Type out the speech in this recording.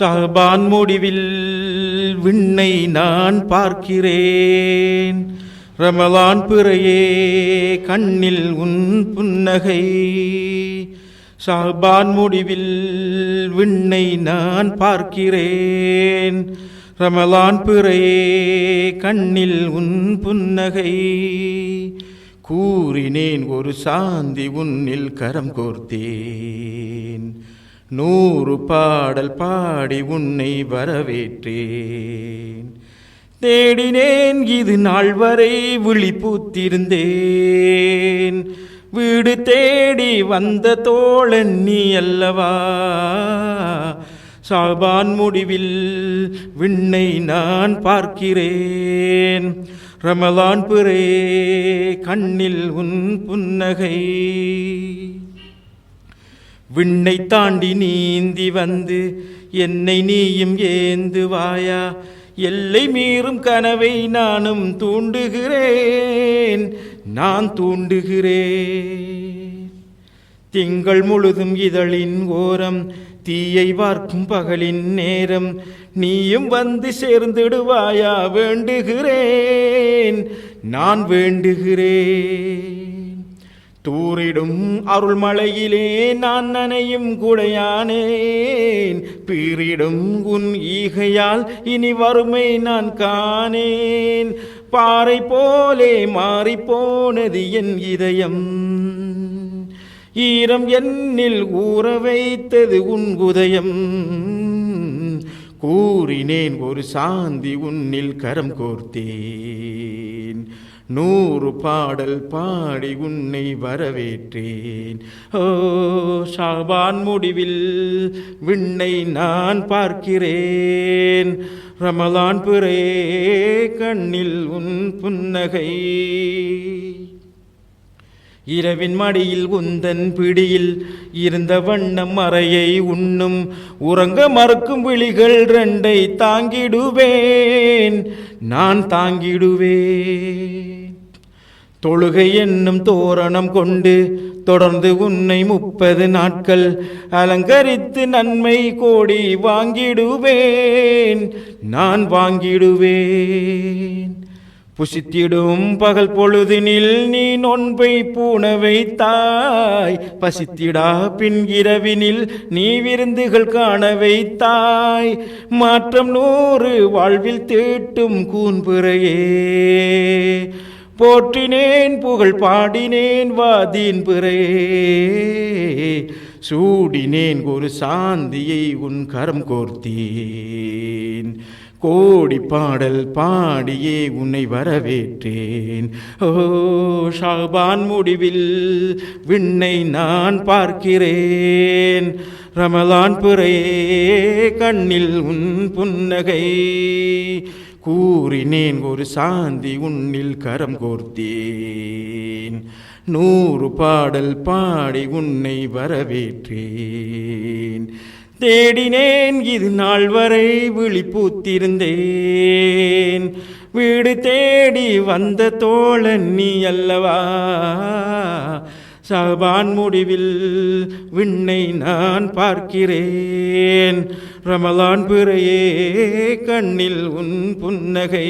சஹபான் முடிவில் விண்ணை நான் பார்க்கிறேன். ரமலான் பிறையே கண்ணில் உன் புன்னகை. ஷாபான் முடிவில் விண்ணை நான் பார்க்கிறேன். ரமலான் பிறையே கண்ணில் உன் புன்னகை. கூறினேன் ஒரு சாந்தி உன்னில் கரம் கோர்த்தேன். நூறு பாடல் பாடி உன்னை வரவேற்றேன். தேடினேன் இது நாள் வரை விழிப்பூத்திருந்தேன் வீடு தேடி வந்த தோழன் நீ அல்லவா? சாபான் முடிவில் விண்ணை நான் பார்க்கிறேன். ரமலான் புரே கண்ணில் உன் புன்னகை. விண்ணை தாண்டி நீந்தி வந்து என்னை நீயும் ஏந்து வாயா. எல்லை மீறும் கனவை நானும் தூண்டுகிறேன் நான் தூண்டுகிறேன். திங்கள் முழுதும் இதழின் ஓரம் தீயை வார்க்கும் பகலின் நேரம். நீயும் வந்து சேர்ந்திடுவாயா வேண்டுகிறேன் நான் வேண்டுகிறேன். தூரிடும் அருள்மழையிலே நான் நனையும் குடையானேன். பீரிடும் உன் ஈகையால் இனி வறுமை நான் காணேன். பாறை போலே மாறிப்போனது என் இதயம். ஈரம் என்னில் ஊற வைத்தது உன் குதயம் கூறினேன் ஒரு சாந்தி உன்னில் கரம் கோர்த்தேன். நூறு பாடல் பாடி உன்னை வரவேற்றேன். ஓ ஷாபான் முடிவில் விண்ணை நான் பார்க்கிறேன். ரமலான் பிறே கண்ணில் உன் புன்னகை இரவின் மடியில் உந்தன் பிடியில் இருந்த வண்ணம் மறையை உண்ணும் உறங்க மறுக்கும் விழிகள் ரெண்டை தாங்கிடுவேன். நான் தாங்கிடுவேன். தொழுகை என்னும் தோரணம் கொண்டு தொடர்ந்து உன்னை முப்பது நாட்கள் அலங்கரித்து நன்மை கோடி வாங்கிடுவேன். நான் வாங்கிடுவேன். புசித்திடும் பகல் பொழுதினில் நீ நொன்பை பூண வைத்தாய். பசித்திடா பின் இரவினில் நீ விருந்துகள் காண வைத்தாய். மாற்றம் நூறு வாழ்வில் தீட்டும் கூன்புறையே போற்றினேன் புகழ் பாடினேன் வாதீன் பிறையே. சூடினேன் ஒரு சாந்தியை உன் கரம் கோர்த்தேன். கோடி பாடல் பாடியே உன்னை வரவேற்றேன். ஓ ஷாபான் முடிவில் விண்ணை நான் பார்க்கிறேன். ரமலான் புறையே கண்ணில் உன் புன்னகை. கூறினேன் ஒரு சாந்தி உன்னில் கரம் கோர்த்தேன். நூறு பாடல் பாடி உன்னை வரவேற்றேன். தேடினேன் இது நாள் வரை விழிப்பூத்திருந்தேன். வீடு தேடி வந்த தோழன் நீ அல்லவா? சபான் முடிவில் விண்ணை நான் பார்க்கிறேன். ரமலான் பிறையே கண்ணில் உன் புன்னகை.